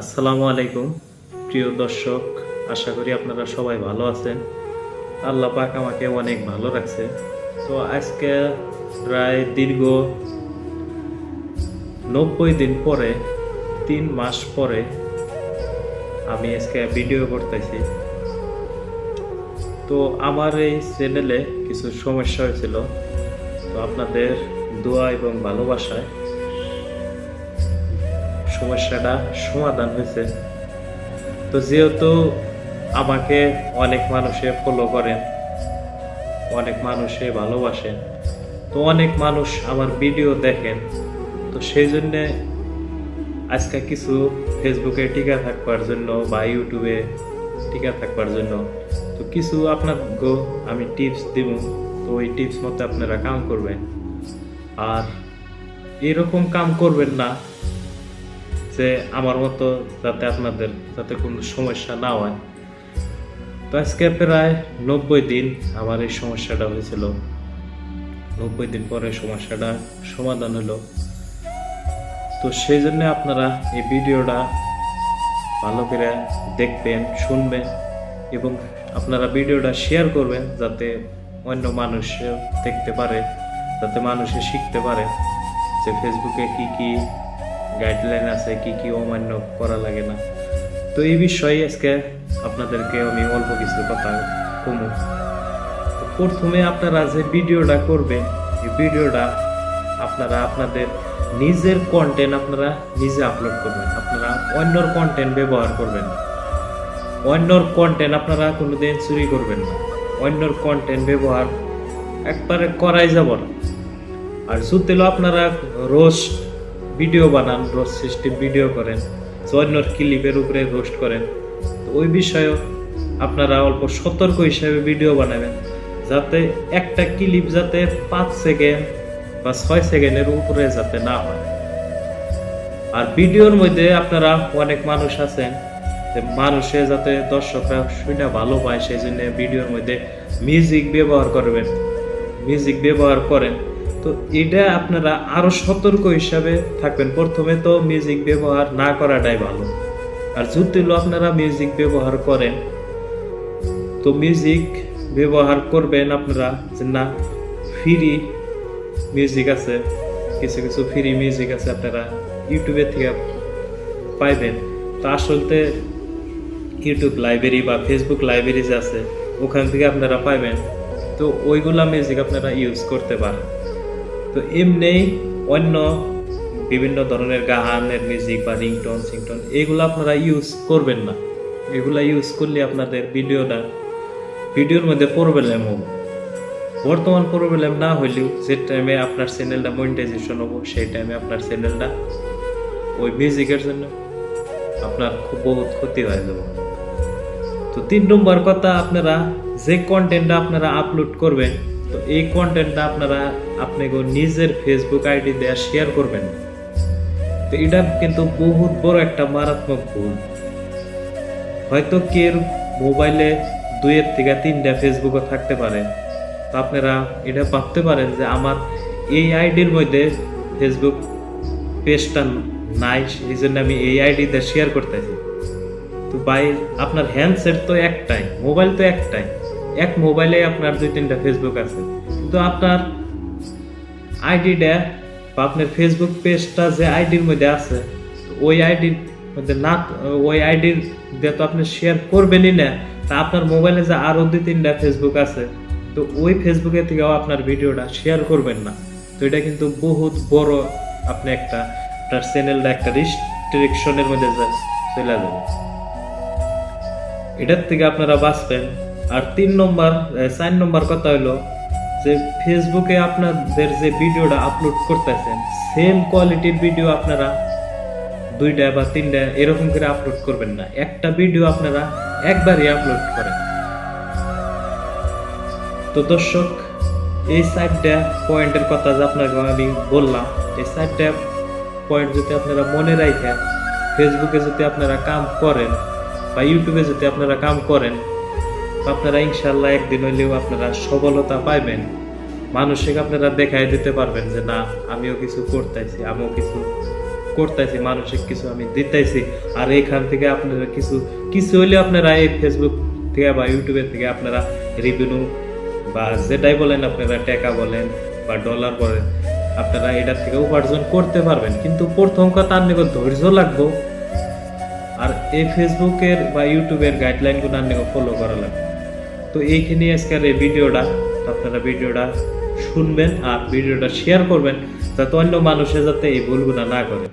আসসালামু আলাইকুম। প্রিয় দর্শক, আশা করি আপনারা সবাই ভালো আছেন। আল্লাহ পাক আমাকে অনেক ভালো রাখছে। তো আজকে প্রায় দীর্ঘ নব্বই দিন পরে, তিন মাস পরে আমি আজকে ভিডিও করতেছি। তো আমার এই চ্যানেলে কিছু সমস্যা হয়েছিল। তো আপনাদের দোয়া এবং ভালোবাসায় সমস্যাটা সমাধান হয়েছে। তো যেহেতু আমাকে অনেক মানুষে ফলো করেন, অনেক মানুষে ভালোবাসেন, তো অনেক মানুষ আমার ভিডিও দেখেন। তো সেই জন্যে আজকে কিছু ফেসবুকে টিকা থাকবার জন্য বা ইউটিউবে টিকা থাকবার জন্য, তো কিছু আপনার গো আমি টিপস দিব। তো ওই টিপস মতো আপনারা কাম করবেন। আর এরকম কাম করবেন না যে আমার মতো যাতে আপনাদের যাতে কোনো সমস্যা না হয়। তো আজকে প্রায় নব্বই দিন আমার এই সমস্যাটা হয়েছিল। নব্বই দিন পরে সমস্যাটা সমাধান হলো। তো সেই জন্য আপনারা এই ভিডিওটা ভালো করে দেখবেন, শুনবেন এবং আপনারা ভিডিওটা শেয়ার করবেন যাতে অন্য মানুষ দেখতে পারে, যাতে মানুষে শিখতে পারে যে ফেসবুকে কি কি গাইডলাইন আছে কি কি অমান্য করা লাগে না। তো এই বিষয়ে আজকে আপনাদেরকে আমি অল্প কিছু কথা কমু। প্রথমে আপনারা যে ভিডিওটা করবেন, এই ভিডিওটা আপনারা আপনাদের নিজের কন্টেন্ট আপনারা নিজে আপলোড করবেন। আপনারা অন্যর কন্টেন্ট ব্যবহার করবেন না। অন্যর কন্টেন্ট আপনারা কোনোদিন চুরি করবেন না। অন্যর কন্টেন্ট ব্যবহার একবারে করাই যাব না। আর সুতেলো আপনারা রোস্ট ভিডিও বানান রোস্ট সিস্টেম ভিডিও করেন অন্যর ক্লিপের উপরে রোস্ট করেন। তো ওই বিষয়েও আপনারা অল্প সতর্ক হিসাবে ভিডিও বানাবেন, যাতে একটা ক্লিপ যাতে পাঁচ সেকেন্ড বা ছয় সেকেন্ডের উপরে যাতে না হয়। আর ভিডিওর মধ্যে আপনারা অনেক মানুষ আছেন, যে মানুষে যাতে দর্শকরা শুনে ভালো পায়, সেই জন্য ভিডিওর মধ্যে মিউজিক ব্যবহার করবেন। মিউজিক ব্যবহার করেন। তো এটা আপনারা আরও সতর্ক হিসাবে থাকবেন। প্রথমে তো মিউজিক ব্যবহার না করাটাই ভালো। আর যদি আপনারা মিউজিক ব্যবহার করেন, তো মিউজিক ব্যবহার করবেন আপনারা যে না ফ্রি মিউজিক আছে, কিছু কিছু ফ্রি মিউজিক আছে আপনারা ইউটিউবে থেকে পাইবেন। তো আসলতে ইউটিউব লাইব্রেরি বা ফেসবুক লাইব্রেরি যে আছে, ওখান থেকে আপনারা পাইবেন। তো ওইগুলা মিউজিক আপনারা ইউজ করতে পারেন। তো এমনি অন্য বিভিন্ন ধরনের গানের মিউজিক বা রিংটোন সিংটোন এগুলো আপনারা ইউজ করবেন না। এগুলা ইউজ করলে আপনাদের ভিডিওটা ভিডিওর মধ্যে প্রবলেম হবে। বর্তমান প্রবলেম না হইলেও যে টাইমে আপনার চ্যানেলটা মনিটাইজেশন হব, সেই টাইমে আপনার চ্যানেলটা ওই মিউজিকের জন্য আপনার খুব বহুত ক্ষতি হয়ে যাবে। তো তিন নম্বর কথা, আপনারা যে কন্টেন্টটা আপনারা আপলোড করবেন তো এই কন্টেন্টটা আপনারা আপনি নিজের ফেসবুক আইডি দেওয়া শেয়ার করবেন। না। তো এটা কিন্তু বহুত বড় একটা মারাত্মক ভুল। হয়তো কের মোবাইলে দুইয়ের থেকে তিনটা ফেসবুকও থাকতে পারে। তো আপনারা এটা ভাবতে পারেন যে আমার এই আইডির মধ্যে ফেসবুক পেজটা নাই এই জন্য আমি এই আইডিতে শেয়ার করতেছি। তো ভাই, আপনার হ্যান্ডসেট তো একটাই মোবাইল তো একটাই। এক মোবাইলে আপনার দুই তিনটা ফেসবুক আছে। কিন্তু আপনার আইডিটা বা আপনার ফেসবুক পেজটা যে আইডির মধ্যে আছে ওই আইডির মধ্যে না, ওই আইডির দিয়ে তো আপনি শেয়ার করবেনই না। তা আপনার মোবাইলে যে আরও দুই তিনটা ফেসবুক আছে, তো ওই ফেসবুকে থেকেও আপনার ভিডিওটা শেয়ার করবেন না। তো এটা কিন্তু বহুত বড় আপনি একটা, আপনার চ্যানেলটা একটা রিস্ট্রিকশনের মধ্যে চলে যাবে। এটার থেকে আপনারা বাঁচবেন। আর তিন নম্বর চার নম্বর কথা হলো যে ফেসবুকে আপনাদের যে ভিডিওটা আপলোড করতেছেন সেম কোয়ালিটির ভিডিও আপনারা দুইটা বা তিনটা এরকম করে আপলোড করবেন না। একটা ভিডিও আপনারা একবারই আপলোড করেন। তো দর্শক, এই চারটা পয়েন্টের কথা যে আপনাকে আমি বললাম, এই চারটা পয়েন্ট যদি আপনারা মনে রাখেন ফেসবুকে যদি আপনারা কাম করেন বা ইউটিউবে যদি আপনারা কাম করেন আপনারা ইনশাল্লাহ একদিন হইলেও আপনারা সফলতা পাইবেন। মানুষকে আপনারা দেখাই দিতে পারবেন যে, না, আমিও কিছু করতেছি, আমিও কিছু করতেছি, মানসিক কিছু আমি দিতেছি। আর এখান থেকে আপনারা কিছু কিছু হইলে আপনারা এই ফেসবুক থেকে বা ইউটিউবের থেকে আপনারা রিভিনিউ বা যেটাই বলেন আপনারা টাকা বলেন বা ডলার বলেন, আপনারা এটা থেকে উপার্জন করতে পারবেন। কিন্তু প্রথম কথা আপনাকে ধৈর্য লাগবে। আর এই ফেসবুকের বা ইউটিউবের গাইডলাইনগুলো আপনাকে ফলো করা লাগবে। তো এইখানে আজকের এই ভিডিওটা, আপনারা ভিডিওটা শুনবেন আর ভিডিওটা শেয়ার করবেন, যাতে অন্য মানুষে যাতে এই ভুলগুলো না করে।